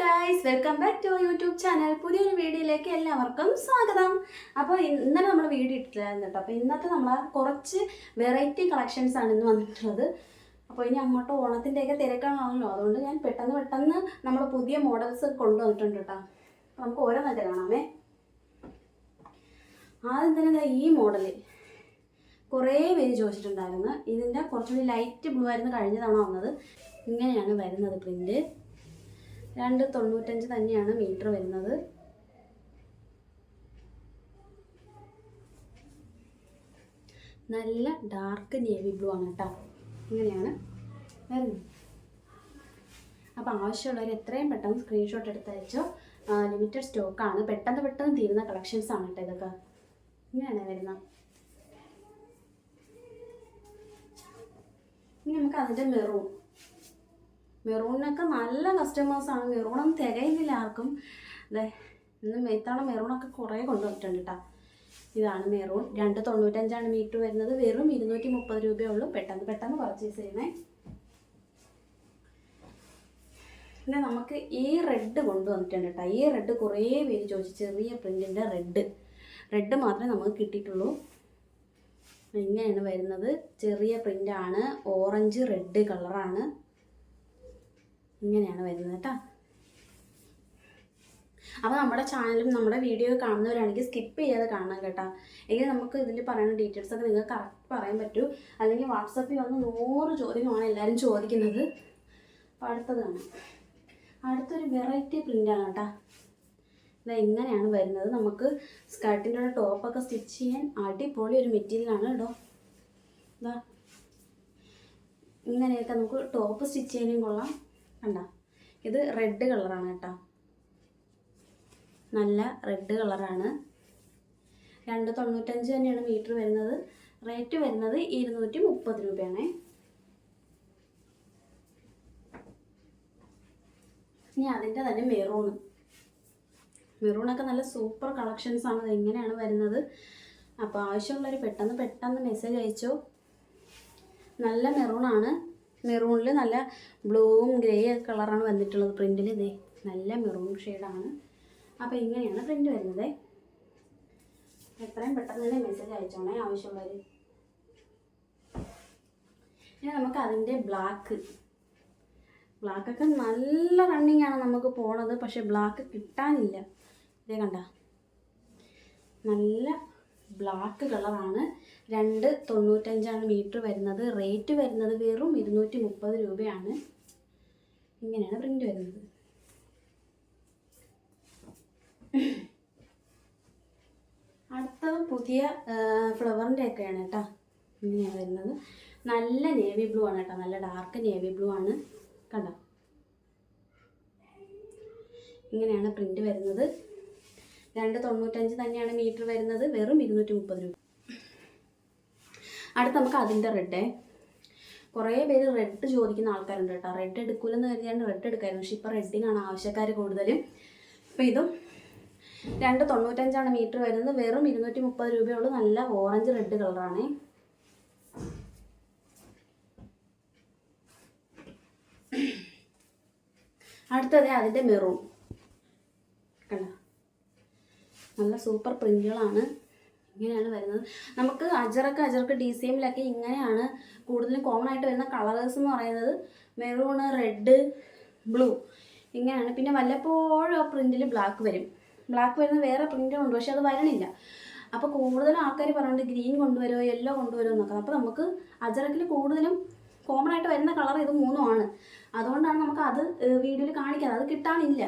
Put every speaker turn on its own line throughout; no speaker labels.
Guys welcome back to YouTube channel പുതിയൊരു വീഡിയോയിലേക്ക് എല്ലാവർക്കും സ്വാഗതം. അപ്പോൾ ഇന്നലെ നമ്മൾ വീഡിയോ ഇട്ടില്ലായിരുന്നു കേട്ടോ. അപ്പോൾ ഇന്നത്തെ നമ്മൾ കുറച്ച് വെറൈറ്റി കളക്ഷൻസ് ആണ് ഇന്ന് വന്നിട്ടുള്ളത്. അപ്പോൾ ഇനി അങ്ങോട്ട് ഓണത്തിന്റെയൊക്കെ തിരക്കാണല്ലോ അതുകൊണ്ട് ഞാൻ പെട്ടെന്ന് പെട്ടെന്ന് നമ്മൾ പുതിയ മോഡൽസ് കൊണ്ടുവന്നിട്ടുണ്ട് കേട്ടോ. അപ്പോൾ നമുക്ക് ഓരോന്നായിട്ട് കാണാമേ. ആദ്യം തന്നെ ഈ മോഡൽ കുറേ പേര് ചോദിച്ചിട്ടുണ്ടായിരുന്നു. ഇതിന്റെ കുറച്ചുകൂടി ലൈറ്റ് ബ്ലൂ ആയിരുന്നു കഴിഞ്ഞ തവണ വന്നത്. ഇങ്ങനെയാണ് വരുന്നത് പ്രിന്റ് രണ്ട് തൊണ്ണൂറ്റഞ്ച് തന്നെയാണ് മീറ്റർ വരുന്നത്. നല്ല ഡാർക്ക് നേവി ബ്ലൂ ആണ് കേട്ടോ. ഇങ്ങനെയാണ്. വരുന്നത് അപ്പോൾ ആവശ്യമുള്ളവർ എത്രയും പെട്ടെന്ന് സ്ക്രീൻഷോട്ട് എടുത്ത് അയച്ചോ ലിമിറ്റഡ് സ്റ്റോക്കാണ് പെട്ടെന്ന് പെട്ടെന്ന് തീരുന്ന കളക്ഷൻസ് ആണ് കേട്ടോ ഇതൊക്കെ. ഇങ്ങനെയാണ് വരുന്നത്. ഇനി നമുക്ക് അതിന്റെ മെറൂൺ മെറൂണിനൊക്കെ നല്ല കസ്റ്റമേഴ്സാണ് മെറൂണൊന്നും തികയുന്നില്ല ആർക്കും. അതെ ഇന്ന് മെയ്ത്താണ് മെറൂണൊക്കെ കുറേ കൊണ്ടുവന്നിട്ടുണ്ട് കേട്ടോ ഇതാണ് മെറൂൺ. രണ്ട് തൊണ്ണൂറ്റഞ്ചാണ് മീറ്റർ വരുന്നത്. വെറും ഇരുന്നൂറ്റി മുപ്പത് രൂപയേ ഉള്ളൂ പെട്ടെന്ന് പെട്ടെന്ന് പർച്ചേസ് ചെയ്യണേ പിന്നെ നമുക്ക് ഈ റെഡ് കൊണ്ടുവന്നിട്ടുണ്ട് കേട്ടോ ഈ റെഡ് കുറേ പേര് ചോദിച്ചു. ചെറിയ പ്രിന്റിന്റെ റെഡ് റെഡ് മാത്രമേ നമുക്ക് കിട്ടിയിട്ടുള്ളൂ. ഇങ്ങനെയാണ് വരുന്നത്. ചെറിയ പ്രിന്റാണ് ഓറഞ്ച് റെഡ് കളറാണ് ഇങ്ങനെയാണ് വരുന്നത് കേട്ടോ അപ്പോൾ നമ്മുടെ ചാനലും നമ്മുടെ വീഡിയോ കാണുന്നവരാണെങ്കിൽ സ്കിപ്പ് ചെയ്യാതെ കാണണം കേട്ടോ. എങ്കിൽ നമുക്ക് ഇതിൽ പറയുന്ന ഡീറ്റെയിൽസ് ഒക്കെ നിങ്ങൾക്ക് കറക്റ്റ് പറയാൻ പറ്റൂ. അല്ലെങ്കിൽ വാട്സപ്പിൽ വന്ന് നൂറ് ചോദ്യമാണ് എല്ലാവരും ചോദിക്കുന്നത്. അപ്പോൾ അടുത്തത് കാണാം. അടുത്തൊരു വെറൈറ്റി പ്രിന്റാണ് കേട്ടോ ഇത് എങ്ങനെയാണ് വരുന്നത്. നമുക്ക് സ്കർട്ടിന്റെ ടോപ്പൊക്കെ സ്റ്റിച്ച് ചെയ്യാൻ അടിപൊളി ഒരു മെറ്റീരിയലാണ് കേട്ടോ ഇതാ ഇങ്ങനെയൊക്കെ നമുക്ക് ടോപ്പ് സ്റ്റിച്ച് ചെയ്യാനും കൊള്ളാം. കണ്ട? ഇത് റെഡ് കളറാണ് കേട്ടോ. നല്ല റെഡ് കളറാണ് രണ്ട് തൊണ്ണൂറ്റഞ്ച് തന്നെയാണ് മീറ്റർ വരുന്നത്. റേറ്റ് വരുന്നത് ഇരുന്നൂറ്റി മുപ്പത് രൂപയാണേ. ഇനി അതിന്റെ തന്നെ മെറൂൺ മെറൂണൊക്കെ നല്ല സൂപ്പർ കളക്ഷൻസ് ആണ്. എങ്ങനെയാണ് വരുന്നത്. അപ്പോൾ ആവശ്യമുള്ളവർ പെട്ടെന്ന് പെട്ടെന്ന് മെസ്സേജ് അയച്ചോ. നല്ല മെറൂണാണ് മെറൂണിൽ നല്ല ബ്ലൂവും ഗ്രേ കളറാണ് വന്നിട്ടുള്ളത് പ്രിന്റിൽ ഇതേ നല്ല മെറൂൺ ഷെയ്ഡാണ് അപ്പോൾ ഇങ്ങനെയാണ് പ്രിന്റ് വരുന്നത്. എത്രയും പെട്ടെന്ന് തന്നെ മെസ്സേജ് അയച്ചോണേ ആവശ്യമുള്ളവർ ഇനി നമുക്ക് അതിന്റെ ബ്ലാക്ക് ബ്ലാക്കൊക്കെ നല്ല റണ്ണിങ് ആണ് നമുക്ക് പോണത് പക്ഷെ ബ്ലാക്ക് കിട്ടാനില്ല. ഇതേ കണ്ട. നല്ല ബ്ലാക്ക് കളറാണ് രണ്ട് തൊണ്ണൂറ്റഞ്ചാണ് മീറ്റർ വരുന്നത്. റേറ്റ് വരുന്നത് വെറും ഇരുന്നൂറ്റി മുപ്പത് രൂപയാണ്. ഇങ്ങനെയാണ് പ്രിന്റ് വരുന്നത്. അടുത്ത പുതിയ ഫ്ലവറിന്റെ ഒക്കെയാണ് കേട്ടോ. ഇങ്ങനെയാണ് വരുന്നത്. നല്ല നേവി ബ്ലൂ ആണ് കേട്ടോ. നല്ല ഡാർക്ക് നേവി ബ്ലൂ ആണ്. കണ്ടോ? ഇങ്ങനെയാണ് പ്രിന്റ് വരുന്നത്. രണ്ട് തൊണ്ണൂറ്റഞ്ച് തന്നെയാണ് മീറ്റർ വരുന്നത്. വെറും ഇരുന്നൂറ്റി മുപ്പത് രൂപ. അടുത്ത് നമുക്ക് അതിന്റെ റെഡേ കുറേ പേര് റെഡ് ചോദിക്കുന്ന ആൾക്കാരുണ്ട് കേട്ടോ. റെഡ് എടുക്കൂലെന്ന് കരുതിയാണ് റെഡ് എടുക്കായിരുന്നു. പക്ഷേ ഇപ്പോൾ റെഡിനാണ് ആവശ്യക്കാർ കൂടുതലും. അപ്പോൾ ഇതും രണ്ട് തൊണ്ണൂറ്റഞ്ചാണ് മീറ്റർ വരുന്നത്. വെറും ഇരുന്നൂറ്റി മുപ്പത് രൂപയുള്ളൂ. നല്ല ഓറഞ്ച് റെഡ് കളറാണ് അടുത്തത് അതിന്റെ മെറൂൺ കണ്ട നല്ല സൂപ്പർ പ്രിന്റുകളാണ്. ഇങ്ങനെയാണ് വരുന്നത്. നമുക്ക് അജറക്ക് അജറക്ക് ഡി സി എമ്മിലൊക്കെ ഇങ്ങനെയാണ് കൂടുതലും കോമൺ ആയിട്ട് വരുന്ന കളേഴ്സ് എന്ന് പറയുന്നത് മെറൂണ് റെഡ് ബ്ലൂ ഇങ്ങനെയാണ്. പിന്നെ വല്ലപ്പോഴും ആ പ്രിന്റിൽ ബ്ലാക്ക് വരും. ബ്ലാക്ക് വരുന്ന വേറെ പ്രിന്റുണ്ട് പക്ഷെ അത് വരണില്ല. അപ്പോൾ കൂടുതലും ആൾക്കാർ പറയുന്നുണ്ട് ഗ്രീൻ കൊണ്ടുവരുമോ യെല്ലോ കൊണ്ടുവരുമോ എന്നൊക്കെ. അപ്പോൾ നമുക്ക് അജറക്കിൽ കൂടുതലും കോമൺ ആയിട്ട് വരുന്ന കളർ ഇത് മൂന്നുമാണ് അതുകൊണ്ടാണ് നമുക്ക് അത് വീഡിയോയിൽ കാണിക്കാതെ അത് കിട്ടാനില്ല.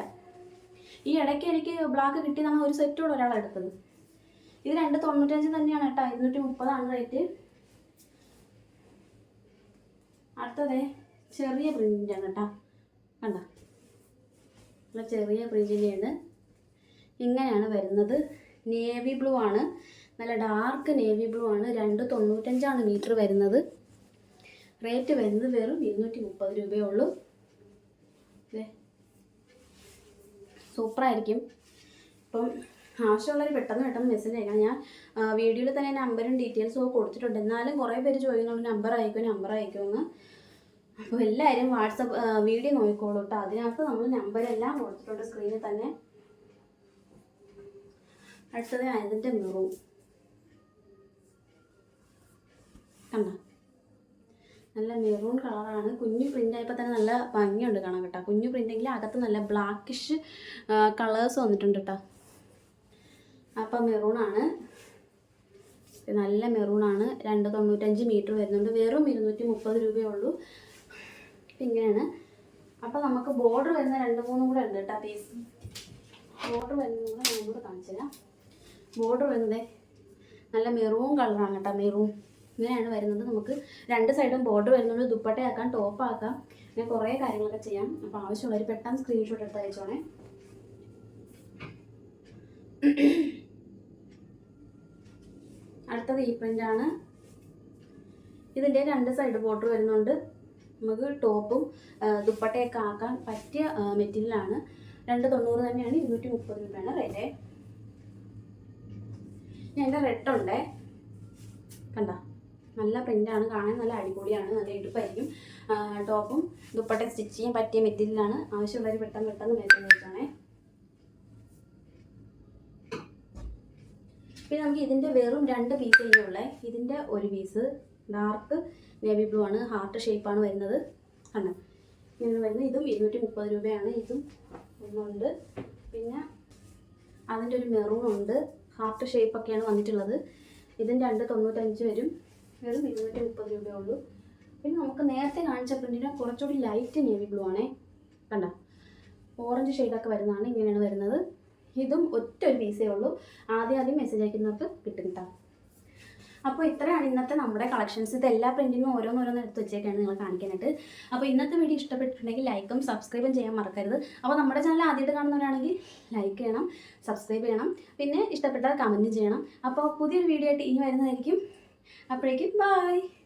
ഈ ഇടയ്ക്ക് എനിക്ക് ബ്ലാക്ക് കിട്ടിയതാണ് ഒരു സെറ്റോട് ഒരാൾ എടുത്തത്. ഇത് രണ്ട് തൊണ്ണൂറ്റഞ്ച് തന്നെയാണ് കേട്ടോ. ഇരുന്നൂറ്റി മുപ്പതാണ് റേറ്റ് അടുത്തതേ ചെറിയ പ്രിന്റാണ് കേട്ടോ. കണ്ട? നല്ല ചെറിയ പ്രിന്റിന്റെയാണ് ഇങ്ങനെയാണ് വരുന്നത്. നേവി ബ്ലൂ ആണ്. നല്ല ഡാർക്ക് നേവി ബ്ലൂ ആണ്. രണ്ട് തൊണ്ണൂറ്റഞ്ചാണ് മീറ്റർ വരുന്നത്. റേറ്റ് വരുന്നത് വെറും ഇരുന്നൂറ്റി മുപ്പത് രൂപയേ ഉള്ളൂ. സൂപ്പറായിരിക്കും. ഇപ്പം ആവശ്യമുള്ളവർ പെട്ടെന്ന് പെട്ടെന്ന് മെസ്സേജ് അയക്കണം. ഞാൻ വീഡിയോയിൽ തന്നെ നമ്പറും ഡീറ്റെയിൽസും ഒക്കെ കൊടുത്തിട്ടുണ്ട്. എന്നാലും കുറേ പേര് ചോദിക്കുന്നുണ്ട് നമ്പർ അയക്കുമോ നമ്പർ അയക്കുമെന്ന് അപ്പോൾ എല്ലാവരും വാട്സപ്പ് വീഡിയോ നോക്കിക്കോളൂ കേട്ടോ അതിനകത്ത് നമ്മൾ നമ്പരെല്ലാം കൊടുത്തിട്ടുണ്ട് സ്ക്രീനിൽ തന്നെ. അടുത്തത് അതിന്റെ മെറൂ കണ്ട? നല്ല മെറൂൺ കളറാണ് കുഞ്ഞു പ്രിന്റ് ആയപ്പോൾ തന്നെ നല്ല ഭംഗിയുണ്ട് കാണാൻ കേട്ടോ. കുഞ്ഞു പ്രിന്റെങ്കിൽ അകത്ത് നല്ല ബ്ലാക്കിഷ് കളേഴ്സ് വന്നിട്ടുണ്ട് കേട്ടോ. അപ്പം മെറൂണാണ് നല്ല മെറൂണാണ് രണ്ട് തൊണ്ണൂറ്റഞ്ച് മീറ്റർ വരുന്നുണ്ട്. വെറും ഇരുന്നൂറ്റി മുപ്പത് രൂപയേ ഉള്ളൂ. അപ്പം ഇങ്ങനെയാണ്. അപ്പോൾ നമുക്ക് ബോർഡർ വരുന്ന രണ്ട് മൂന്നും കൂടെ ഉണ്ട് കേട്ടോ പീസ് ബോർഡർ വരുന്നതും കൂടെ ഞാൻ കൂടെ കാണിച്ചു ബോർഡർ വരുന്നത് നല്ല മെറൂൺ കളറാണ് കേട്ടോ മെറൂൺ ഇങ്ങനെയാണ് വരുന്നത്. നമുക്ക് രണ്ട് സൈഡും ബോർഡർ വരുന്നുണ്ട്. ദുപ്പട്ടയാക്കാം ടോപ്പാക്കാം അങ്ങനെ കുറേ കാര്യങ്ങളൊക്കെ ചെയ്യാം. അപ്പോൾ ആവശ്യമുള്ളവർ പെട്ടെന്ന് സ്ക്രീൻഷോട്ട് എടുത്ത് അയച്ചോണേ. അടുത്തത് ഈ പ്രിന്റാണ് ഇതിന്റെ രണ്ട് സൈഡ് ബോർഡർ വരുന്നുണ്ട്. നമുക്ക് ടോപ്പും ദുപ്പട്ടയൊക്കെ ആക്കാൻ പറ്റിയ മെറ്റീരിയലാണ് രണ്ട് തൊണ്ണൂറ് തന്നെയാണ്. ഇരുന്നൂറ്റി മുപ്പത് രൂപയാണ് റേറ്റ് ഞാൻ എന്റെ റെഡ് ഉണ്ടേ. കണ്ട? നല്ല പ്രിന്റാണ് കാണാൻ നല്ല അടിപൊളിയാണ് നല്ല ഇടുപ്പായിരിക്കും. ടോപ്പും ദുപ്പട്ട സ്റ്റിച്ച് ചെയ്യാൻ പറ്റിയ മെറ്റീരിയലാണ്. ആവശ്യമുള്ളവർ പെട്ടെന്ന് പെട്ടെന്ന് മേടിക്കാൻ വെച്ചാണേ പിന്നെ നമുക്ക് ഇതിന്റെ വെറും രണ്ട് പീസ് ഉള്ളേ. ഇതിന്റെ ഒരു പീസ് ഡാർക്ക് നേവി ബ്ലൂ ആണ് ഹാർട്ട് ഷേപ്പാണ് വരുന്നത്. ആണ് ഇങ്ങനെ വരുന്നത് ഇതും ഇരുന്നൂറ്റി മുപ്പത് രൂപയാണ്. ഇതും ഒന്നുണ്ട് പിന്നെ അതിന്റെ ഒരു മെറൂൺ ഉണ്ട്. ഹാർട്ട് ഷേപ്പൊക്കെയാണ് വന്നിട്ടുള്ളത്. ഇതിന് രണ്ട് തൊണ്ണൂറ്റഞ്ച് വരും. വെറും ഇരുന്നൂറ്റി മുപ്പത് രൂപയേ ഉള്ളൂ. പിന്നെ നമുക്ക് നേരത്തെ കാണിച്ച പ്രിന്റിന് കുറച്ചുകൂടി ലൈറ്റ് നേവി ബ്ലൂ ആണേ. കണ്ട? ഓറഞ്ച് ഷെയ്ഡൊക്കെ വരുന്നതാണ് ഇങ്ങനെയാണ് വരുന്നത്. ഇതും ഒറ്റ ഒരു പീസേ ഉള്ളൂ. ആദ്യം ആദ്യം മെസ്സേജ് അയക്കുന്നവർക്ക് കിട്ടും അപ്പോൾ ഇത്രയാണ് ഇന്നത്തെ നമ്മുടെ കളക്ഷൻസ് ഇത് എല്ലാ പ്രിന്റിനും ഓരോന്നോരോന്ന് എടുത്ത് വെച്ചേക്കാണ് നിങ്ങൾ കാണിക്കാനായിട്ട് അപ്പോൾ ഇന്നത്തെ വീഡിയോ ഇഷ്ടപ്പെട്ടിട്ടുണ്ടെങ്കിൽ ലൈക്കും സബ്സ്ക്രൈബും ചെയ്യാൻ മറക്കരുത്. അപ്പോൾ നമ്മുടെ ചാനൽ ആദ്യമായിട്ട് കാണുന്നവരാണെങ്കിൽ ലൈക്ക് ചെയ്യണം സബ്സ്ക്രൈബ് ചെയ്യണം. പിന്നെ ഇഷ്ടപ്പെട്ടാൽ കമന്റ് ചെയ്യണം. അപ്പോൾ പുതിയൊരു വീഡിയോ ആയിട്ട് ഇനി വരുന്നതായിരിക്കും. Have a great goodbye.